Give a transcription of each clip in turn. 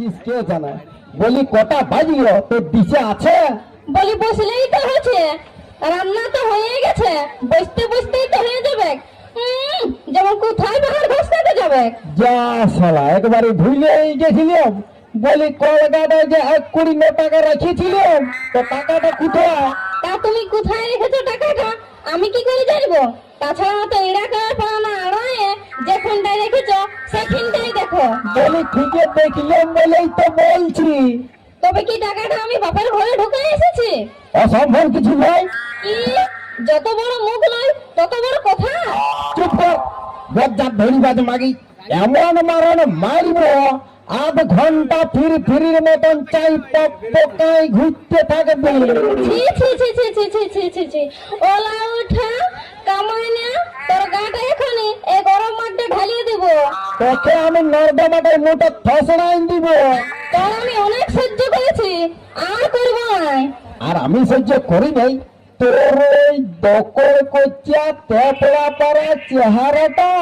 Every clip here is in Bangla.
করছিস কে জানে বলি কটা বাজল? তোর দিশে আছে? বলি বসলেই তো হয়েছে রান্না তো হয়ে গেছে। বসতে বসতেই তো হয়ে যাবে। যেমন কোথায় বাহার ঘষতে যাবে। যা শালা একবারে ভুলেই গেছিলাম। বলি কলকাতায় যে এক কুড়ি ন টাকা রেখেছিলাম। তো টাকাটা কোথায়? তা তুমি কোথায় রেখেছো টাকাটা? আমি কি করে জানব? তাছাড়া তো এরা করার পানা আড়ায় যেখানটায় রেখেছো সেখানটাই দেখো বলি ঠিকই দেখলাম বলেই তো বলছি। তবে কি টাকাটা আমি বাপের ঘরে ঢুকে এসেছি? অসম্ভব কিছু নয়। কি? যত বড় মুখ নয় তত বড় কথা? চুপ কর। বজ্জাত ধরিবাজ মাগি। এমন মারণ মারব আধ ঘণ্টা ফির ফিরির মতন চাই পক পকাই ঘুরতে থাকবে। ছি ছি ছি ছি ছি ছি ছি ছি ছি। ওলা উঠা কামাই না তোর গাটা এখনই এই গরম মাঠে ঢালিয়ে দিব। তোকে নর্দমাটার মোটা ফসড়াই দিব। তোর আমি অনেক সহ্য করেছি। আর করব না। আর আমি সহ্য করি নাই। তোর ওই দকর কচ্চা তেপড়া পাড়া চেহারাটা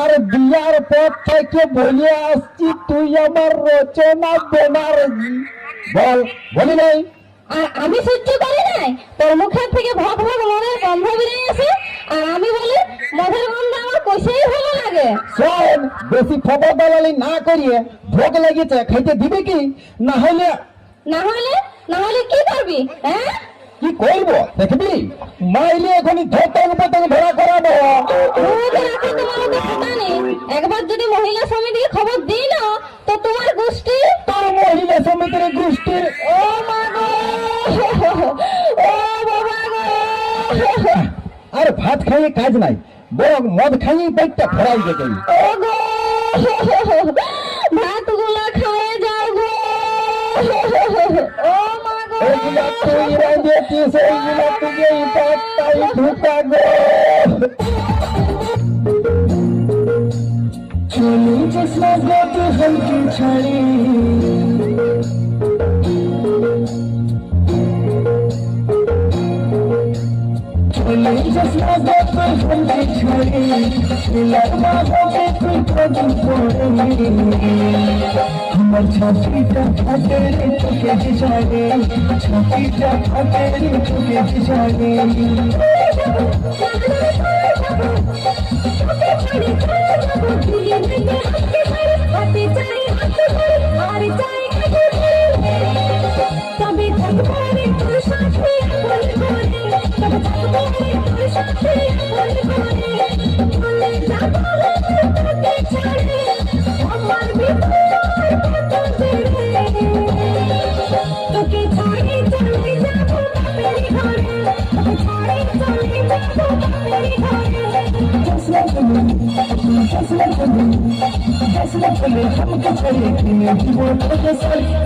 আর বিয়ার পর থেকে বলে আসছি তুই আমার রচনা বেনারজি বল বলি নাই। আমি সহ্য করি নাই? তোর মুখের থেকে ভক ভক মনের গন্ধ বেরিয়ে আসে আর আমি বলি মধের গন্ধ আমার কষেই ভালো লাগে। শোন বেশি খবর দালালি না করিয়ে ভোগ লেগেছে খাইতে দিবে কি? না হলে না হলে না হলে কি করবি হ্যাঁ? কি করব? দেখবি? মাইলে এখনই ধতন পতন ধরা করাবো। একবার যদি মহিলা সমিতিকে খবর দিই না তো তোমার গোষ্ঠী তোর মহিলা সমিতির গোষ্ঠীর খেয়ে কাজ নাই বরং মদ খাইয়ে পেটটা ফেরাই যেতে চলে চশমা গো আমার ছাপিটা ফাটে তোকে বিচারে ছাপিটা ফাটে তোকে বিচারে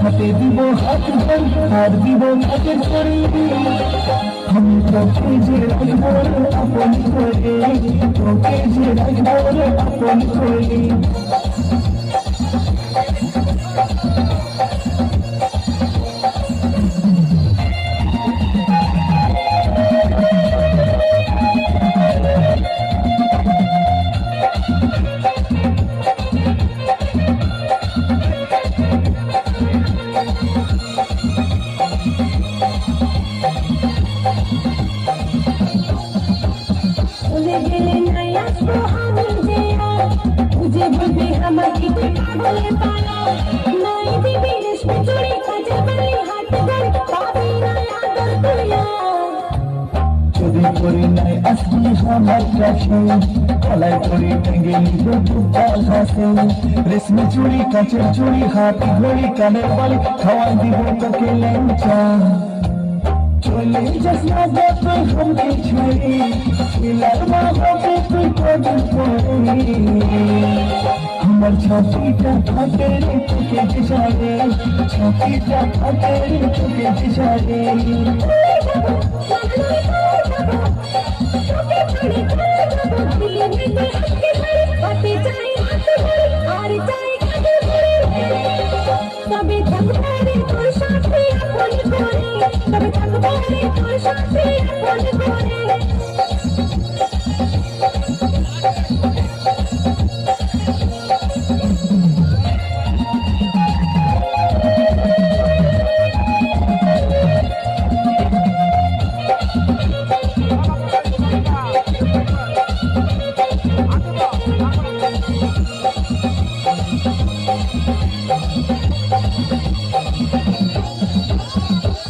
হাতে দিব হাত ধর আর দিব হাতের ছড়ি আমি তোকে যে রাখব আপন করে তোকে যে রাখব আপন করে চুরি করি নাই আসলি আমার কাছে গলায় করি ভেঙে নিল দুপাল হাসে রেশমি চুরি কাঁচের চুরি হাতি ঘড়ি কানের বালি খাওয়াই দিব তোকে লেঞ্চা চলে যাস না যা তুই হুমকে ছেড়ে ছিলার মা হবে তুই কদিন পরে আমার ছাতিটা থাকে রে তোকে দিশারে। ছাতিটা থাকে রে তোকে দিশারে। তবে থাকবে রে তোর সাথে আপন করে তবে থাকবে রে তোর সাথে আপন করে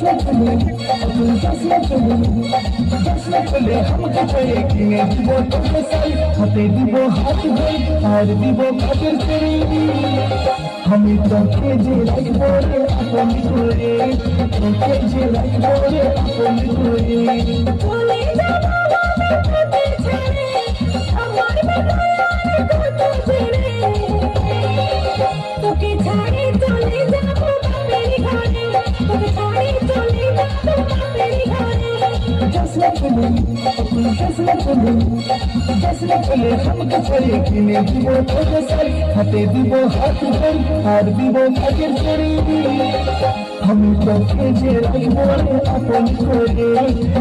চলে তুই জশ্ন চলে জশ্ন চলে আমাকে ছেড়ে কিনে দিব তোকে সাই হাতে দিব হাত ধরে আর দিব কাজের ফেরি আমি তোকে যে রাখব রে আপন করে তোকে যে রাখব রে আপন করে চলে যাব আমি তোকে ছেড়ে আমার বেলায় কত ছেড়ে তোকে ছাড়ে চলে জশ্ন চলে আমাকে ছেড়ে কিনে দিব তোকে সাই হাতে দিব হাত ধরে আর দিব কাজের ফেরি আমি তোকে যে রাখব রে আপন করে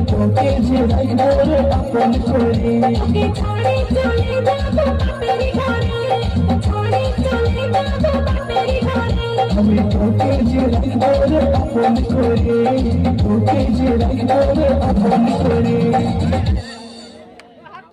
তোকে যে রাখব রে আপন করে তোকে ছাড়ে চলে যাব বাপের ঘরে ছাড়ে চলে যাব বাপের ঘরে আমি তোকে যে রাখব রে আপন করে তোকে যে রাখব রে আপন করে